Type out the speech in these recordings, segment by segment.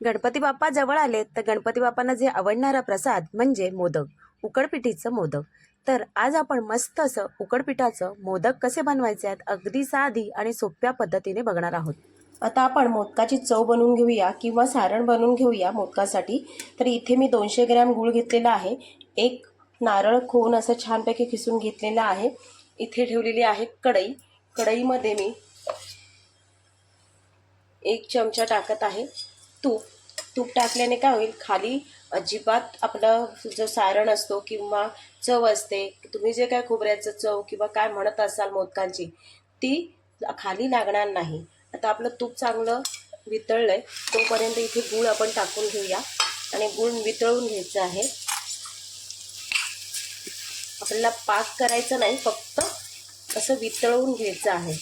गणपती बाप्पा जवळ आले तर गणपती बाप्पांना जे आवडणारा प्रसाद म्हणजे मोदक उकडपिठीचं मोदक. तर आज आपण मस्त असं उकडपिठाचं मोदक कसे बनवायचे आहेत अगदी साधी आणि सोप्या पद्धतीने बघणार आहोत. आता आपण मोदकाची चव बनवून घेऊया किंवा सारण बनवून घेऊया मोदकासाठी. तर इथे मी दोनशे ग्रॅम गूळ घेतलेला आहे. एक नारळ खोवून असं छानपैकी खिसून घेतलेलं आहे. इथे ठेवलेली आहे कढई. कढईमध्ये मी एक चमचा टाकत आहे. तूप तूप टाकल्याने काय होईल? खाली अजिबात आपलं जो सारण असतो किंवा चव असते तुम्ही जे काय खोबऱ्याचं चव किंवा काय म्हणत असाल मोदकांची ती खाली लागणार नाही. आता आपलं तूप चांगलं वितळलं आहे तोपर्यंत इथे गूळ आपण टाकून घेऊया. आणि गूळ वितळून घ्यायचं आहे. आपल्याला पाक करायचं नाही फक्त असं वितळवून घ्यायचं आहे.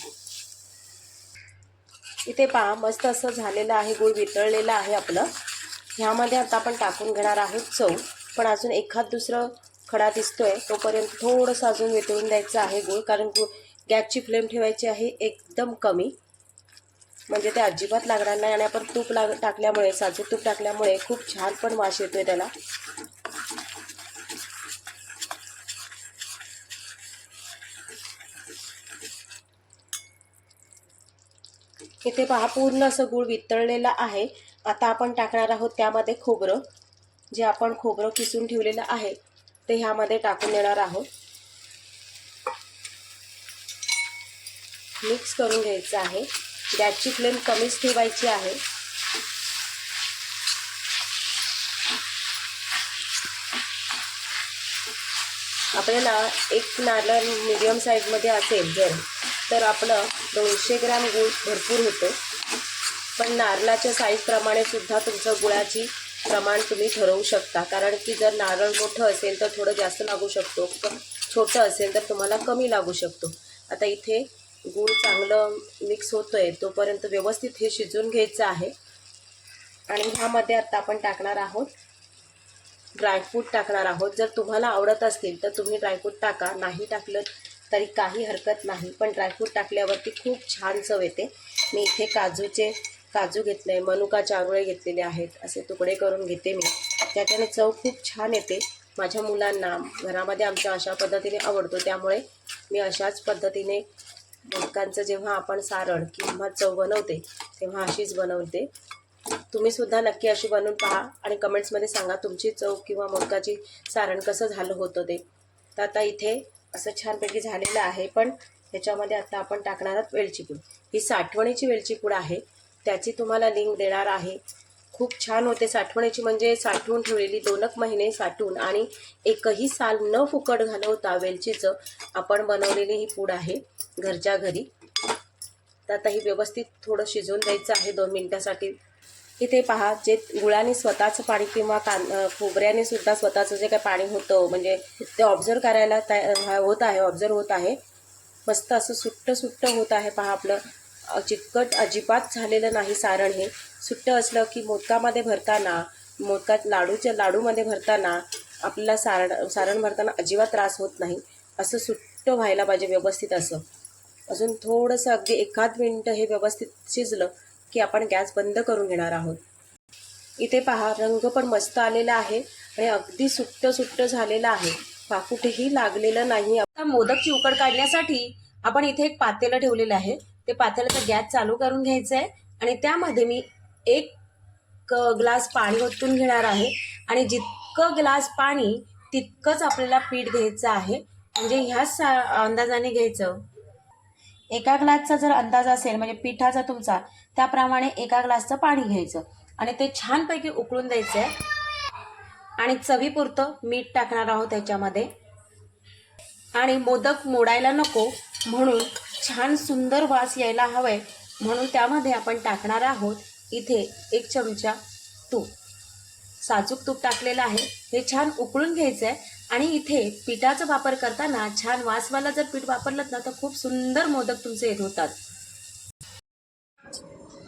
इथे पहा मस्त असं झालेलं आहे गूळ वितळलेलं आहे आपलं. ह्यामध्ये आता आपण टाकून घेणार आहोत चव. पण अजून एखाद दुसरं खडा दिसतोय तोपर्यंत थोडंसं अजून वितळून द्यायचं आहे गूळ कारण गूळ गॅसची फ्लेम ठेवायची आहे एकदम कमी. म्हणजे ते अजिबात लागणार नाही आणि आपण तूप लाग टाकल्यामुळे साजूक तूप टाकल्यामुळे खूप छान पण वास येतोय त्याला. इथे पहा पूर्ण असं गूळ वितळलेलं आहे. आता आपण टाकणार आहोत त्यामध्ये खोबरं जे आपण खोबरं किसून ठेवलेलं आहे ते ह्यामध्ये टाकून देणार आहोत. मिक्स करून घ्यायचं आहे. गॅसची फ्लेम कमीच ठेवायची आहे. आपल्याला एक नारळ मीडियम साईजमध्ये असेल जर तर आपलं दोनशे ग्रॅम गूळ भरपूर होतो. पण नारळाच्या साईजप्रमाणे सुद्धा तुमचं गुळाची प्रमाण तुम्ही ठरवू शकता. कारण की जर नारळ मोठं असेल तर थोडं जास्त लागू शकतो. छोटं असेल तर तुम्हाला कमी लागू शकतो. आता इथे गूळ चांगलं मिक्स होतं आहे तोपर्यंत व्यवस्थित हे शिजून घ्यायचं आहे. आणि ह्यामध्ये आता आपण टाकणार आहोत ड्रायफ्रूट टाकणार आहोत. जर तुम्हाला आवडत असतील तर तुम्ही ड्रायफ्रूट टाका. नाही टाकलं तरी काही हरकत नाही. पण ड्रायफ्रूट टाकल्यावरती खूप छान चव येते. मी इथे काजूचे काजू घेतले मनुका चारोळे घेतलेले आहेत. असे तुकडे करून घेते मी. त्याच्याने चव खूप छान येते. माझ्या मुलांना घरामध्ये आमच्या अशा पद्धतीने आवडतो. त्यामुळे मी अशाच पद्धतीने मोदकांचं जेव्हा आपण सारण किंवा चव बनवते तेव्हा अशीच बनवते. तुम्ही सुद्धा नक्की अशी बनवून पहा आणि कमेंट्समध्ये सांगा तुमची चव किंवा मोदकाची सारण कसं झालं होतं ते. तर आता इथे असं छानपैकी झालेलं आहे पण ह्याच्यामध्ये आता आपण टाकणार आहोत वेलची पूड. ही साठवणीची वेलची पूड आहे. त्याची तुम्हाला लिंक देणार आहे. खूप छान होते साठवणीची म्हणजे साठवून ठेवलेली दोनक महिने साठवून आणि एकही साल न फुकट घालवता वेलचीचं आपण बनवलेली ही पूड आहे घरच्या घरी. तर आता ही व्यवस्थित थोडं शिजवून द्यायचं आहे दोन मिनटासाठी. इथे पहा जे गुळाने स्वतःचं पाणी किंवा कां खोबऱ्याने सुद्धा स्वतःचं जे काही पाणी होतं म्हणजे ते ऑब्झर्व करायला तया होत आहे ऑब्झर्व होत आहे. मस्त असं सुट्ट सुट्ट होत आहे पहा आपलं. चिकट अजिबात झालेलं नाही सारण हे. सुट्ट असलं की मोदकामध्ये भरताना मोदकात लाडूच्या लाडूमध्ये भरताना आपल्याला सारण सारण भरताना अजिबात त्रास होत नाही. असं सुट्ट व्हायला पाहिजे व्यवस्थित असं. अजून थोडंसं अगदी एखाद मिनटं हे व्यवस्थित शिजलं की आपण गॅस बंद करून घेणार आहोत. इथे पहा रंग पण मस्त आलेला आहे आणि अगदी सुट्ट सुट्ट झालेला आहे. पहा कुठेही लागलेलं नाही. आता मोदकची उकड काढण्यासाठी आपण इथे एक पातेलं ठेवलेलं आहे. ते पातेल्याचा गॅस चालू करून घ्यायचं आहे आणि त्यामध्ये मी एक ग्लास पाणी ओतून घेणार आहे. आणि जितकं ग्लास पाणी तितकंच आपल्याला पीठ घ्यायचं आहे. म्हणजे ह्याच अंदाजाने घ्यायचं. एका ग्लासचा जर अंदाज असेल म्हणजे पिठाचा तुमचा त्याप्रमाणे एका ग्लासचं पाणी घ्यायचं. आणि ते छानपैकी उकळून द्यायचं आहे आणि चवीपुरतं मीठ टाकणार आहोत त्याच्यामध्ये आणि मोदक मोडायला नको म्हणून छान सुंदर वास यायला हवाय म्हणून त्यामध्ये आपण टाकणार आहोत इथे एक चमचा तूप. साजूक तूप टाकलेलं आहे. हे छान उकळून घ्यायचं आहे आणि इथे पिठाचा वापर करताना छान वासवाला जर पीठ वापरलं ना तर खूप सुंदर मोदक तुमचे येत होतात.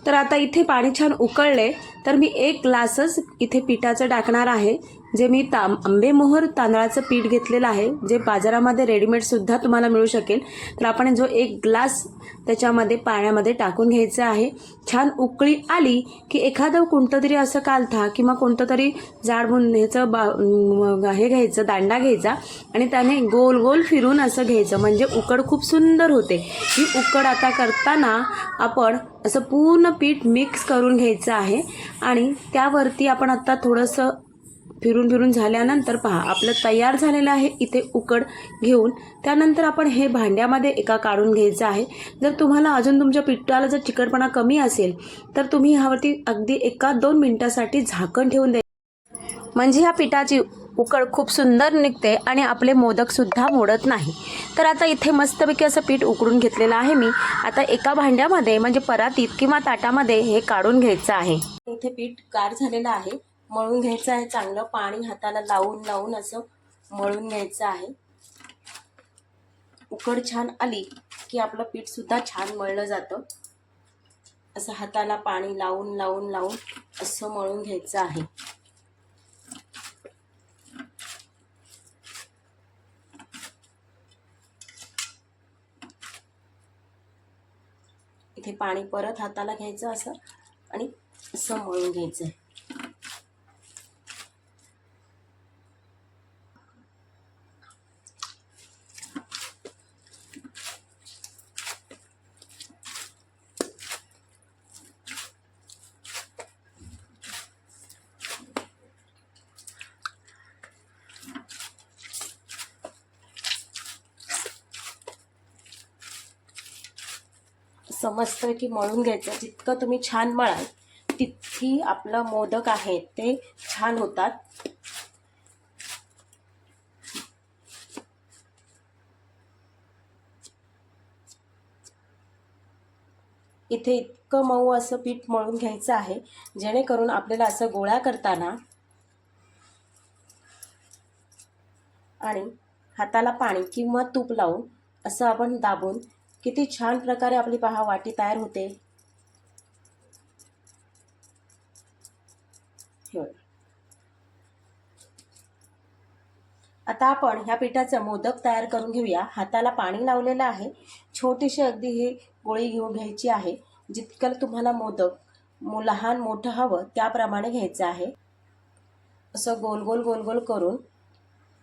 तर आता इथे पाणी छान उकळले. तर मी एक ग्लासच इथे पिठाचं टाकणार आहे. जे मी ताम आंबेमोहर तांदळाचं पीठ घेतलेलं आहे जे बाजारामध्ये रेडीमेडसुद्धा तुम्हाला मिळू शकेल. तर आपण जो एक ग्लास त्याच्यामध्ये पाण्यामध्ये टाकून घ्यायचं आहे. छान उकळी आली की एखादं कोणतं तरी असं कालथा किंवा कोणतं तरी जाड ह्याचं बा हे घ्यायचं दांडा घ्यायचा आणि त्याने गोल गोल फिरून असं घ्यायचं. म्हणजे उकड खूप सुंदर होते. ही उकड आता करताना आपण असं पूर्ण पीठ मिक्स करून घ्यायचं आहे आणि त्यावरती आपण आत्ता थोडंसं फिरून फिरून झाल्यानंतर पहा आपलं तयार झालेलं आहे इथे उकड घेऊन. त्यानंतर आपण हे भांड्यामध्ये एका काढून घ्यायचं आहे. जर तुम्हाला अजून तुमच्या पिठाला जर चिकटपणा कमी असेल तर तुम्ही ह्यावरती अगदी एका दोन मिनटासाठी झाकण ठेवून द्या. म्हणजे ह्या पिठाची उकड खूप सुंदर निघते आणि आपले मोदकसुद्धा मोडत नाही. तर आता इथे मस्तपैकी असं पीठ उकडून घेतलेलं आहे मी. आता एका भांड्यामध्ये म्हणजे परातीत किंवा ताटामध्ये हे काढून घ्यायचं आहे. इथे पीठ गार झालेलं आहे. मळून घ्यायचं आहे चांगलं पाणी हाताला लावून लावून असं मळून घ्यायचं आहे. उकड छान आली की आपलं पीठ सुद्धा छान मळलं जातं. असं हाताला पाणी लावून लावून लावून असं मळून घ्यायचं आहे. इथे पाणी परत हाताला घ्यायचं असं आणि असं मळून घ्यायचं आहे. समजतं की मळून घ्यायचं. जितकं तुम्ही छान मळाल तितकी आपलं मोदक आहे ते छान होतात. इथे इतकं मऊ असं पीठ मळून घ्यायचं आहे जेणेकरून आपल्याला असं गोळा करताना आणि हाताला पाणी किंवा तूप लावून असं आपण दाबून किती छान प्रकारे आपली पहा वाटी तयार होते. आता आपण ह्या पिठाचं मोदक तयार करून घेऊया. हाताला पाणी लावलेलं आहे. छोटीशी अगदी ही गोळी घेऊन घ्यायची आहे. जितकं तुम्हाला मोदक लहान मोठं हवं त्याप्रमाणे घ्यायचं आहे. असं गोल गोल गोल गोल करून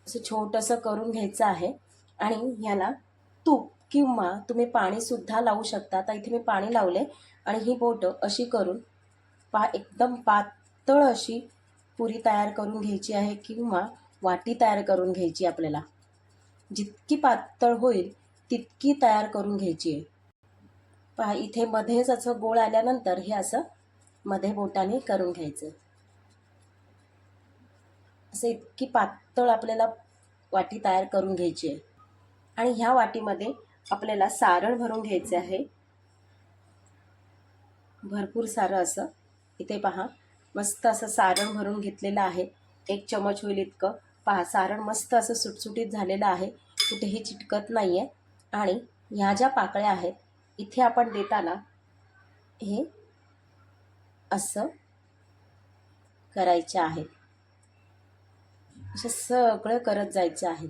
असं छोटंसं करून घ्यायचं आहे. आणि ह्याला तूप किंवा तुम्ही पाणीसुद्धा लावू शकता. आता इथे मी पाणी लावले आणि ही बोटं अशी करून पा एकदम पातळ अशी पुरी तयार करून घ्यायची आहे किंवा वाटी तयार करून घ्यायची आपल्याला. जितकी पातळ होईल तितकी तयार करून घ्यायची आहे. पहा इथे मध्येच असं गोळ आल्यानंतर हे असं मध्ये बोटाने करून घ्यायचं. असं इतकी पातळ आपल्याला वाटी तयार करून घ्यायची आहे. आणि ह्या वाटीमध्ये आपल्याला सारण भरून घ्यायचे आहे. भरपूर सारं असं. इथे पहा मस्त असं सारण भरून घेतलेलं आहे. एक चमच होईल इतकं. पहा सारण मस्त असं सुटसुटीत झालेलं आहे. कुठेही चिटकत नाही आहे आणि ह्या ज्या पाकळ्या आहेत इथे आपण देताना हे असं करायचे आहेत असं सगळं करत जायचं आहे.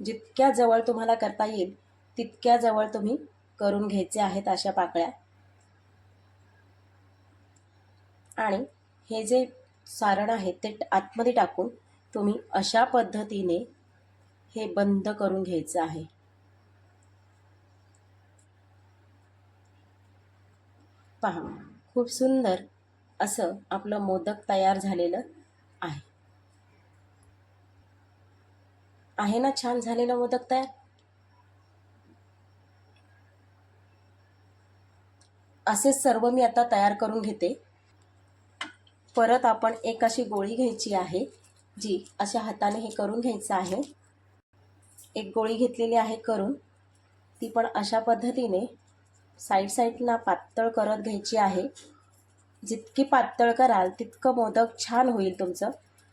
जितक्या जवळ तुम्हाला करता येईल तितक्या जवळ तुम्ही करून घ्यायचे आहेत अशा पाकळ्या. आणि हे जे सारण आहे ते आतमध्ये टाकून तुम्ही अशा पद्धतीने हे बंद करून घ्यायचं आहे. पहा खूप सुंदर असं आपलं मोदक तयार झालेलं आहे आहे ना छान झालेलं मोदक तयार? असेच सर्व मी आता तयार करून घेते. परत आपण एक अशी गोळी घ्यायची आहे जी अशा हाताने हे करून घ्यायचं आहे. एक गोळी घेतलेली आहे करून. ती पण अशा पद्धतीने साईड साईडला पातळ करत घ्यायची आहे. जितकी पातळ कराल तितकं मोदक छान होईल तुमचं.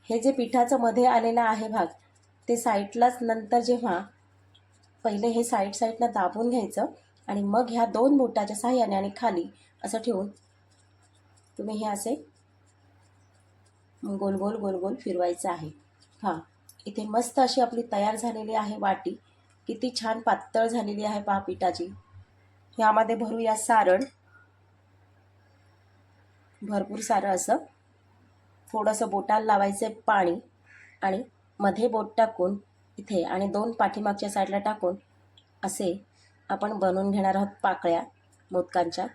हे जे पिठाचं मध्ये आलेलं आहे भाग ते साईडलाच नंतर जेव्हा पहिले हे साईड साईडनं दाबून घ्यायचं आणि मग ह्या दोन बोटाच्या साह्याने आणि खाली असं ठेवून तुम्ही हे असे गोल गोल गोल गोल फिरवायचं आहे. हां इथे मस्त अशी आपली तयार झालेली आहे वाटी. किती छान पातळ झालेली आहे पहा पिठाची. ह्यामध्ये भरूया सारण. भरपूर सारं असं. थोडंसं बोटाला लावायचं आहे पाणी आणि मध्ये बोट टाकून इथे आणि दोन पाठीमागच्या साईडला टाकून असे आपण बनवून घेणार आहोत पाकळ्या मोदकांच्या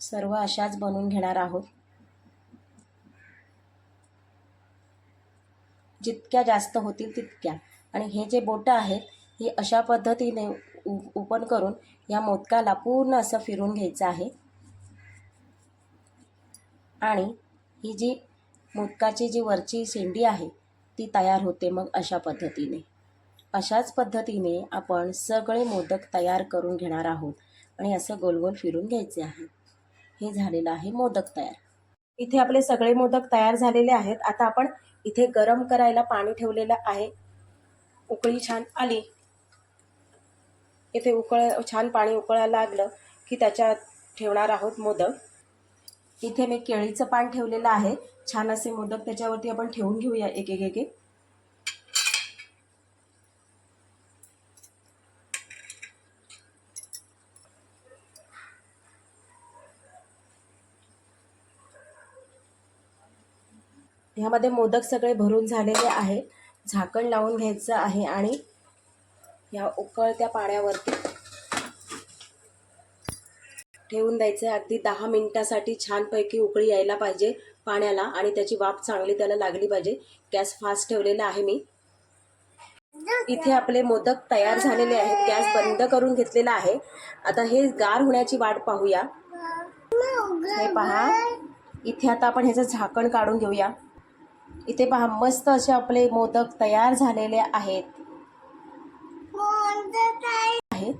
सर्व अशाच बनवून घेणार आहोत जितक्या जास्त होतील तितक्या आणि हे जे बोटं आहेत हे अशा पद्धतीने ओपन करून या मोदकाला पूर्ण असं फिरून घ्यायचं आहे आणि ही जी मोदकाची जी वरची शेंडी आहे ती तयार होते मग अशा पद्धतीने. अशाच पद्धतीने आपण सगळे मोदक तयार करून घेणार आहोत आणि असं गोल गोल फिरून घ्यायचे आहे. हे झालेलं आहे मोदक तयार. इथे आपले सगळे मोदक तयार झालेले आहेत. आता आपण इथे गरम करायला पाणी ठेवलेलं आहे. उकळी छान आली. इथे उकळ छान पाणी उकळायला लागलं की त्याच्यात ठेवणार आहोत मोदक. इथे मी केळीचं पान ठेवलेलं आहे. छान असे मोदक त्याच्यावरती आपण ठेवून घेऊया एक एक एक ह्यामध्ये मोदक सगळे भरून झालेले आहे झाकण लावून घ्यायचं आहे आणि ह्या उकळत्या पाण्यावरती ठेवून द्यायचं. आहे अगदी दहा मिनिटासाठी छानपैकी उकळी यायला पाहिजे पाण्याला आणि त्याची वाफ चांगली त्याला लागली पाहिजे. गॅस फास्ट ठेवलेला आहे मी. इथे आपले मोदक तयार झालेले आहेत. गॅस बंद करून घेतलेला आहे. आता हे गार होण्याची वाट पाहूया. हे पहा. इथे आता आपण ह्याचं झाकण काढून घेऊया. इथे पहा मस्त असे आपले मोदक तयार झालेले आहेत. आहेत.